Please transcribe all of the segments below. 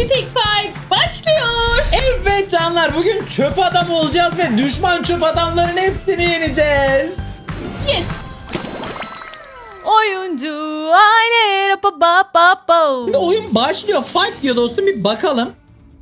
Stick Fight başlıyor. Evet canlar bugün çöp adam olacağız ve düşman çöp adamların hepsini yeneceğiz. Yes. Oyuncu aile rapa ba ba ba. Şimdi oyun başlıyor. Fight diyor dostum bir bakalım.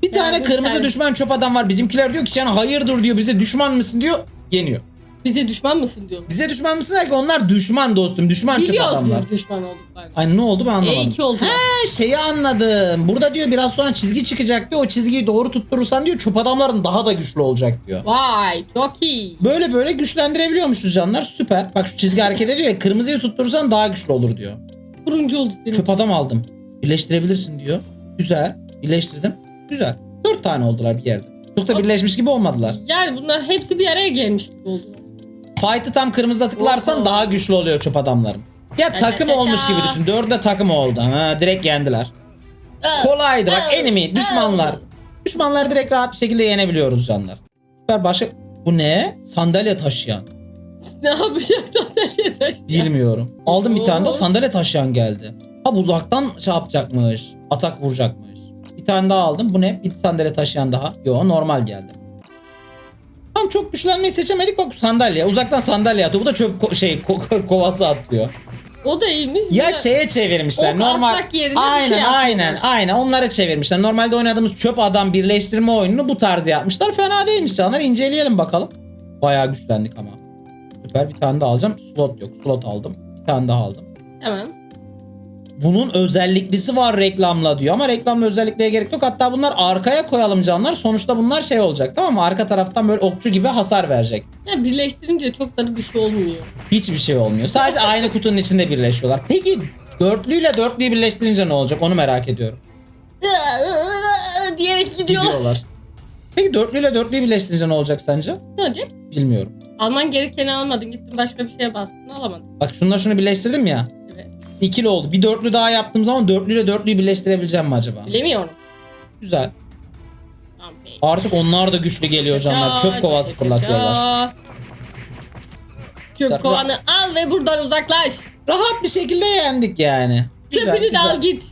Bir tane kırmızı düşman çöp adam var. Bizimkiler diyor ki sen hayırdır diyor bize düşman mısın diyor. Yeniyor. Bize düşman mısın diyor. Bize düşman mısın der ki onlar düşman dostum. Düşman çöp Biliyoruz adamlar. biz düşman olduklarını. Ay ne oldu ben anlamadım. E2 oldu. He şeyi anladım. Burada diyor biraz sonra çizgi çıkacak diyor. O çizgiyi doğru tutturursan diyor çöp adamların daha da güçlü olacak diyor. Vay çok iyi. Böyle böyle güçlendirebiliyormuşuz canlar. Süper. Bak şu çizgi hareket ediyor ya. Kırmızıyı tutturursan daha güçlü olur diyor. Turuncu oldu senin. Çöp adam aldım. Birleştirebilirsin diyor. Güzel. Birleştirdim. Güzel. Dört tane oldular bir yerde. Çok da birleşmiş gibi olmadılar. Yani bunlar hepsi bir araya gelmiş gibi oldu. Fight'ı tam kırmızıda tıklarsan daha güçlü oluyor çöp adamların. Ya takım olmuş gibi düşün. Dördü de takım oldu. Ha, direkt yendiler. Kolaydı bak enemy düşmanlar. Düşmanları direkt rahat bir şekilde yenebiliyoruz canlar. Süper başka bu ne? Sandalye taşıyan. Biz ne yapacağız sandalye taşıyan? Bilmiyorum. Aldım bir tane Oo. sandalye taşıyan geldi. Ha bu uzaktan şey yapacakmış. Atak vuracakmış. Bir tane daha aldım. Bu ne? Bir sandalye taşıyan daha. Yo normal geldi. Çok güçlenmeyi seçemedik bak sandalye. Uzaktan sandalye atıyor. Bu da çöp ko- şey ko- kovası atlıyor. O da iyiymiş. Ya de- şeye çevirmişler. Ok Normal. yerine bir Aynen şey aynen aynen onlara çevirmişler. Normalde oynadığımız çöp adam birleştirme oyununu bu tarz yapmışlar. Fena değilmiş canlar. İnceleyelim bakalım. Bayağı güçlendik ama. Süper bir tane daha alacağım. Slot yok. Slot aldım. Bir tane daha aldım. Hemen. Bunun özelliklisi var reklamla diyor ama reklamla özellikliğe gerek yok. Hatta bunlar arkaya koyalım canlar. Sonuçta bunlar şey olacak tamam mı? Arka taraftan böyle okçu gibi hasar verecek. Ya birleştirince çok da bir şey olmuyor. Hiçbir şey olmuyor. Sadece aynı kutunun içinde birleşiyorlar. Peki dörtlüyle dörtlüyü birleştirince ne olacak onu merak ediyorum. diyerek gidiyor. Gidiyorlar. Peki dörtlüyle dörtlüyü birleştirince ne olacak sence? Ne olacak? Bilmiyorum. Alman gerekeni almadın. Gittin başka bir şeye bastın. Alamadın. Bak şununla şunu birleştirdim ya. İkili oldu. Bir dörtlü daha yaptığım zaman dörtlüyle dörtlüyü birleştirebileceğim mi acaba? Bilemiyorum. Güzel. Tamam peki. Artık onlar da güçlü geliyor canlar. Çöp kovası fırlatıyorlar. Çöp kovanı al ve buradan uzaklaş. Rahat bir şekilde yendik yani. Güzel, Çöpünü de güzel. al git.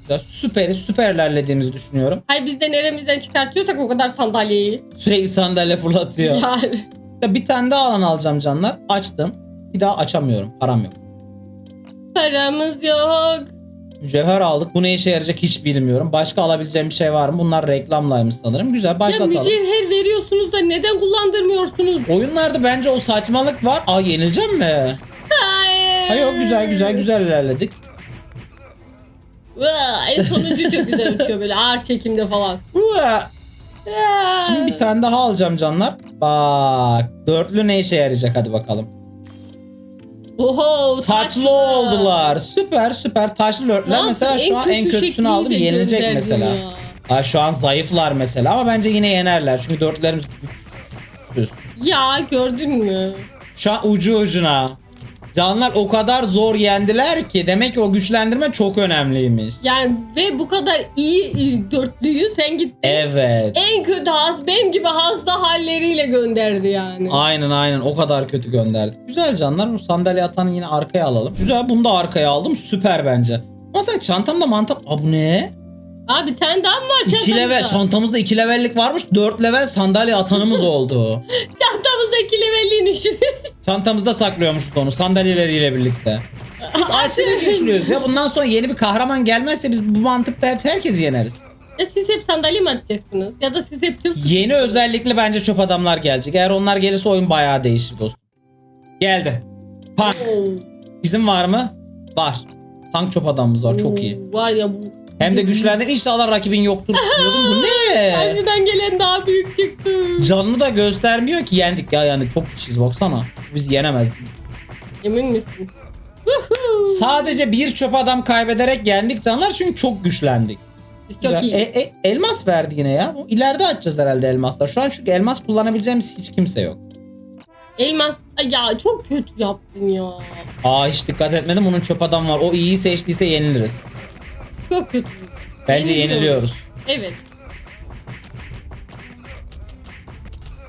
Güzel. Süperi süperlerlediğimizi düşünüyorum. Hay biz de neremizden çıkartıyorsak o kadar sandalyeyi. Sürekli sandalye fırlatıyor. Yani. Ya Bir tane daha alan alacağım canlar. Açtım. Bir daha açamıyorum. Param yok. Paramız yok. Mücevher aldık. Bu ne işe yarayacak hiç bilmiyorum. Başka alabileceğim bir şey var mı? Bunlar reklamlaymış sanırım. Güzel Ya başlatalım. mücevher veriyorsunuz da neden kullandırmıyorsunuz? Oyunlarda bence o saçmalık var. Aa yenileceğim mi? Hayır. Ha yok güzel güzel güzel ilerledik. Vaa, en sonuncu çok güzel uçuyor böyle ağır çekimde falan. Şimdi bir tane daha alacağım canlar. Bak dörtlü ne işe yarayacak hadi bakalım. Oho Taçlı oldular. Süper süper taşlı dörtlüler. Ne Mesela şu an en kötü kötüsünü aldım. Yenilecek mesela. ya. Ha, şu an zayıflar mesela ama bence yine yenerler. Çünkü dörtlülerimiz güçsüz. Ya gördün mü? Şu an ucu ucuna. Canlar o kadar zor yendiler ki demek ki o güçlendirme çok önemliymiş. Yani ve bu kadar iyi e, dörtlüyü sen gittin. Evet. En kötü has benim gibi hasta halleriyle gönderdi yani. Aynen aynen o kadar kötü gönderdik. Güzel canlar bu sandalye atanı yine arkaya alalım. Güzel bunu da arkaya aldım süper bence. Ama sen çantamda mantar... Aa bu ne? Abi bir tane daha mı var 2 çantamızda? level çantamızda 2 levellik varmış 4 level sandalye atanımız oldu. Çantamızda iki levelliğin işini. Çantamızda saklıyormuşuz onu sandalyeleriyle birlikte. Biz aşırı güçlüyüz ya bundan sonra yeni bir kahraman gelmezse biz bu mantıkta hep herkes yeneriz. ya siz hep sandalye mi atacaksınız? Ya da siz hep tüm... Yeni özellikle bence çöp adamlar gelecek. Eğer onlar gelirse oyun bayağı değişir dostum. Geldi. Tank. Oo. Bizim var mı? Var. Tank çöp adamımız var çok iyi. Var ya bu. Hem de güçlendim. İnşallah rakibin yoktur diyordum. Bu ne? Karşıdan gelen daha büyük çıktı. Canını da göstermiyor ki yendik ya yani çok kişiyiz baksana. Biz yenemez. Emin misin? Sadece bir çöp adam kaybederek yendik canlar çünkü çok güçlendik. Biz çok Güzel. iyiyiz. E- e- elmas verdi yine ya. Bu ileride açacağız herhalde elmaslar. Şu an çünkü elmas kullanabileceğimiz hiç kimse yok. Elmas Ay ya çok kötü yaptın ya. Aa hiç dikkat etmedim. Bunun çöp adam var. O iyiyi seçtiyse yeniliriz. Çok kötü. Bence yeniliyoruz. Evet.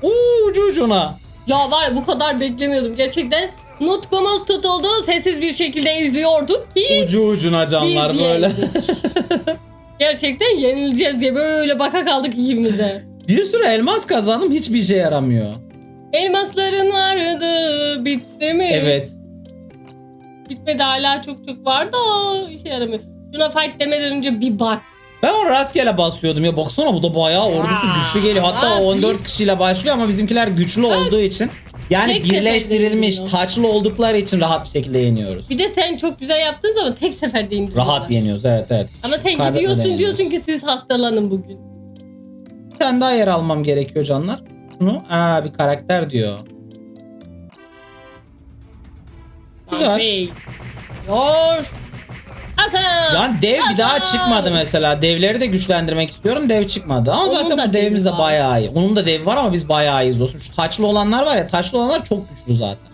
Uuu ucu ucuna. Ya var ya, bu kadar beklemiyordum. Gerçekten nutkumuz tutuldu. Sessiz bir şekilde izliyorduk ki Ucu ucuna canlar biz böyle. yendik. Gerçekten yenileceğiz diye böyle baka kaldık ikimize. Bir sürü elmas kazandım hiçbir işe yaramıyor. Elmasların vardı bitti mi? Evet. Bitmedi hala çok çok var da işe yaramıyor. Şuna fight demeden önce bir bak. Ben onu rastgele basıyordum ya baksana bu da bayağı ordusu Aa, güçlü geliyor. Hatta aa, 14 biz- kişiyle başlıyor ama bizimkiler güçlü olduğu için yani Tek seferde birleştirilmiş, yeniliyor. taçlı oldukları için rahat bir şekilde yeniyoruz. Bir de sen çok güzel yaptığın zaman tek seferde indiriyorlar. Rahat yeniyoruz evet evet. Ama Hiç sen kaybetmeden gidiyorsun yeniyoruz. diyorsun ki siz hastalanın bugün. Bir tane daha yer almam gerekiyor canlar. Şunu aa bir karakter diyor. Güzel. Bey. Yor. Hasan. Yani dev bir daha Hasan. çıkmadı mesela. Devleri de güçlendirmek istiyorum. Dev çıkmadı. Ama Onun zaten da bu devimiz devi de var. bayağı iyi. Onun da devi var ama biz bayağı iyiyiz dostum. Şu taçlı olanlar var ya taçlı olanlar çok güçlü zaten.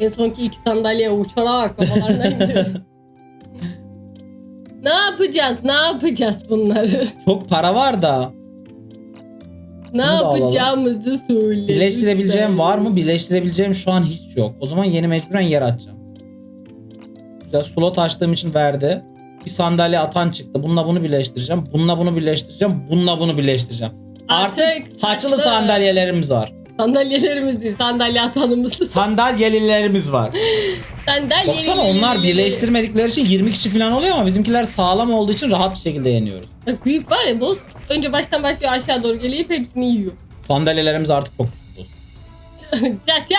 En sonki iki sandalye uçarak kafalarına indi. ne yapacağız? Ne yapacağız bunları? Çok para var da ne da alalım. yapacağımızı söyle. birleştirebileceğim lütfen. var mı? Birleştirebileceğim şu an hiç yok. O zaman yeni mecburen yer açacağım. Güzel slot açtığım için verdi. Bir sandalye atan çıktı. Bununla bunu birleştireceğim. Bununla bunu birleştireceğim. Bununla bunu birleştireceğim. Artık, Artık taçlı taçlı. sandalyelerimiz var. Sandalyelerimiz değil, sandalye atanımız. Sandalyelilerimiz var. Sandalye. Baksana onlar birleştirmedikleri için 20 kişi falan oluyor ama bizimkiler sağlam olduğu için rahat bir şekilde yeniyoruz. Bak büyük var ya boss. Önce baştan başlıyor aşağı doğru gelip hepsini yiyor. Sandalyelerimiz artık çok güçlü. Çaça.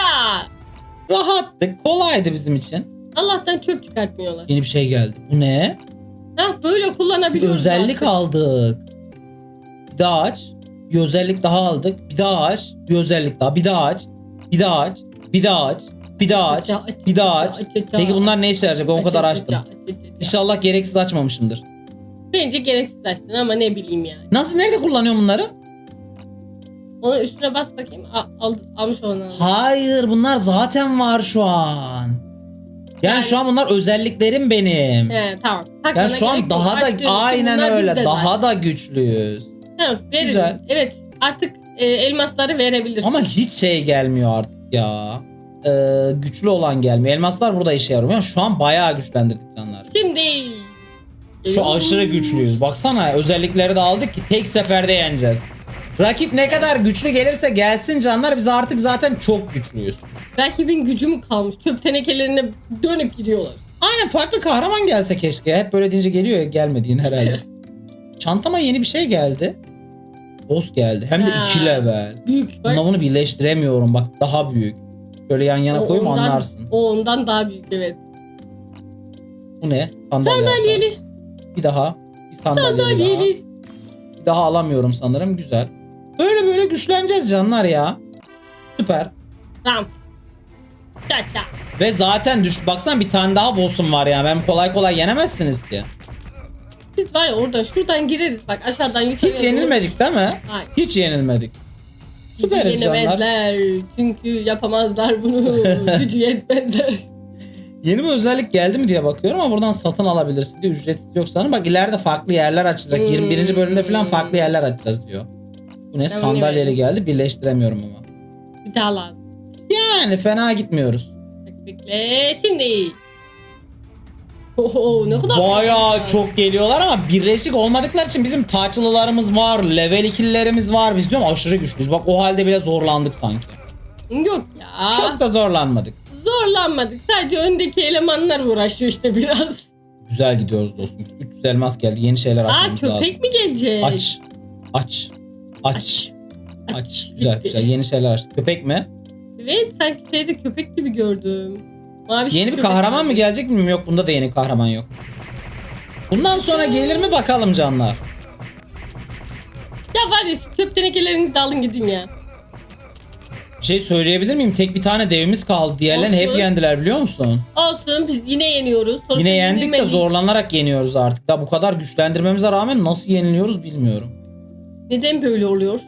Rahattık, kolaydı bizim için. Allah'tan çöp çıkartmıyorlar. Yeni bir şey geldi. Bu ne? Hah böyle Bir kullanabiliyoruz. özellik artık. aldık. Bir daha aç. Bir özellik daha aldık. Bir daha aç. Bir özellik daha. Bir daha aç. Bir daha aç. Bir daha aç. Bir daha aç. Bir daha aç. Peki bunlar ne işe yarayacak? Ben o kadar açtım. İnşallah gereksiz açmamışımdır. Bence gereksiz açtın ama ne bileyim yani. Nasıl nerede kullanıyorum bunları? Onun üstüne bas bakayım. Al, al- almış onu. Hayır bunlar zaten var şu an. Yani, şu an bunlar özelliklerim benim. He tamam. Takmana Yani şu an gerek yok. daha Açtığın için da aynen bunlar öyle. bizde Daha da güçlüyüz. Tamam verin. Güzel. Evet artık e, elmasları verebilirsin. Ama hiç şey gelmiyor artık ya. Ee, güçlü olan gelmiyor. Elmaslar burada işe yarıyor. Yani şu an bayağı güçlendirdik canlar. Şimdi. Şu aşırı güçlüyüz. Baksana özellikleri de aldık ki tek seferde yeneceğiz. Rakip ne kadar güçlü gelirse gelsin canlar biz artık zaten çok güçlüyüz. Rakibin gücü mü kalmış? Çöp tenekelerine dönüp gidiyorlar. Aynen farklı kahraman gelse keşke. Hep böyle deyince geliyor ya gelmediğin herhalde. Çantama yeni bir şey geldi. Boss geldi. Hem de Ha. 2 level. Büyük. Bak, Bununla bunu birleştiremiyorum bak daha büyük. Şöyle yan yana o koyayım ondan- anlarsın. O ondan daha büyük evet. Bu ne? Sandalye. Sandalyeli. Bir daha. Bir sandalye daha. Sandalyeli. Bir daha alamıyorum sanırım. Güzel. Böyle böyle güçleneceğiz canlar ya. Süper. Ramp. Ve zaten düş baksana bir tane daha boss'um var ya. Ben kolay kolay yenemezsiniz ki. Biz var ya oradan şuradan gireriz bak aşağıdan yukarıya. Hiç yenilmedik değil mi? Hayır. Hiç yenilmedik. Bizi Süperiz canlar. yenemezler. Çünkü yapamazlar bunu. Gücü yetmezler. Yeni bir özellik geldi mi diye bakıyorum ama buradan satın alabilirsin diyor. Ücretsiz yok sanırım. Bak ileride farklı yerler açacak. Hmm. 21. bölümde falan farklı yerler açacağız diyor. Bu ne? Tamam, Sandalyeli geldi. Birleştiremiyorum ama. Bir daha lazım. Yani fena gitmiyoruz. Bekle şimdi. Oho ne kadar Bayağı çok geliyorlar ama birleşik olmadıkları için bizim taçlılarımız var, level 2'lilerimiz var. Biz diyorum aşırı güçlüyüz. Bak o halde bile zorlandık sanki. Yok ya. Çok da zorlanmadık. Zorlanmadık. Sadece öndeki elemanlar uğraşıyor işte biraz. Güzel gidiyoruz dostum. 300 elmas geldi. Yeni şeyler Aa açmamız köpek lazım. mi gelecek? Aç. Aç. Aç. Aç. Aç. Güzel Bitti. güzel. Yeni şeyler aç. Köpek mi? Evet sanki şeyde köpek gibi gördüm. Mavi Yeni bir kahraman mı gelecek mi? Yok bunda da yeni kahraman yok. Bundan sonra gelir mi bakalım canlar. Ya var ya çöp tenekelerinizi alın gidin ya. Bir şey söyleyebilir miyim? Tek bir tane devimiz kaldı. Diğerlerini hep yendiler biliyor musun? Olsun biz yine yeniyoruz. Sonuçta Yine yendik de yenilmedik. zorlanarak yeniyoruz artık. Da bu kadar güçlendirmemize rağmen nasıl yeniliyoruz bilmiyorum. Neden böyle oluyor?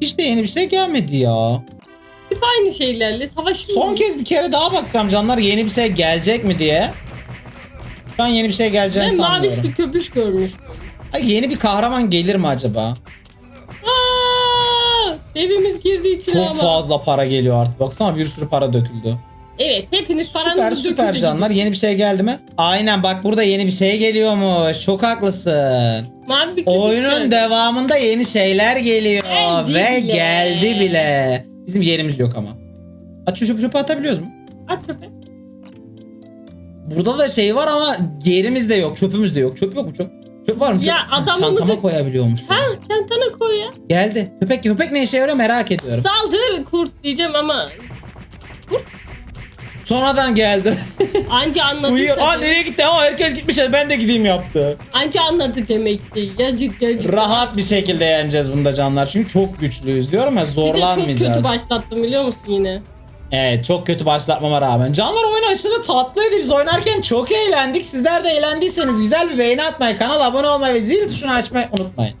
Hiç de yeni bir şey gelmedi ya. Hep aynı şeylerle savaşıyoruz. Son kez bir kere daha bakacağım canlar yeni bir şey gelecek mi diye. Şu an yeni bir şey geleceğini Ben maviş sanmıyorum. bir köpüş görmüştüm. Ay, yeni bir kahraman gelir mi acaba? Aa, evimiz girdi içine Çok ama. fazla para geliyor artık. Baksana bir sürü para döküldü. Evet hepiniz paranızı Süper süper canlar. Yeni bir şey geldi mi? Aynen bak burada yeni bir şey geliyormuş. Çok haklısın. Mavi bir Oyunun istiyorum. devamında yeni şeyler geliyor. Geldi Ve bile. geldi bile. Bizim yerimiz yok ama. Aç şu çöpü çöpü atabiliyoruz mu? At çöpe. Burada da şey var ama yerimiz de yok. Çöpümüz de yok. Çöp yok mu çöp? Çöp var mı? Çöp? Ya Ha, adamımızı- Çantama koyabiliyormuş. Ha çantana koy ya. Geldi. Köpek köpek ne işe yarıyor merak ediyorum. Saldır kurt diyeceğim ama Sonradan geldi. Anca anladı. Uyuyor. Aa nereye gitti? Aa herkes gitmiş. Ben de gideyim yaptı. Anca anladı demek ki. Yazık yazık. Rahat bir şekilde yeneceğiz bunda canlar. Çünkü çok güçlüyüz diyorum ya zorlanmayacağız. Bir de çok kötü başlattım biliyor musun yine? Evet çok kötü başlatmama rağmen. Canlar oyun aşırı tatlıydı. Biz oynarken çok eğlendik. Sizler de eğlendiyseniz güzel bir beğeni atmayı, kanala abone olmayı ve zil tuşunu açmayı unutmayın.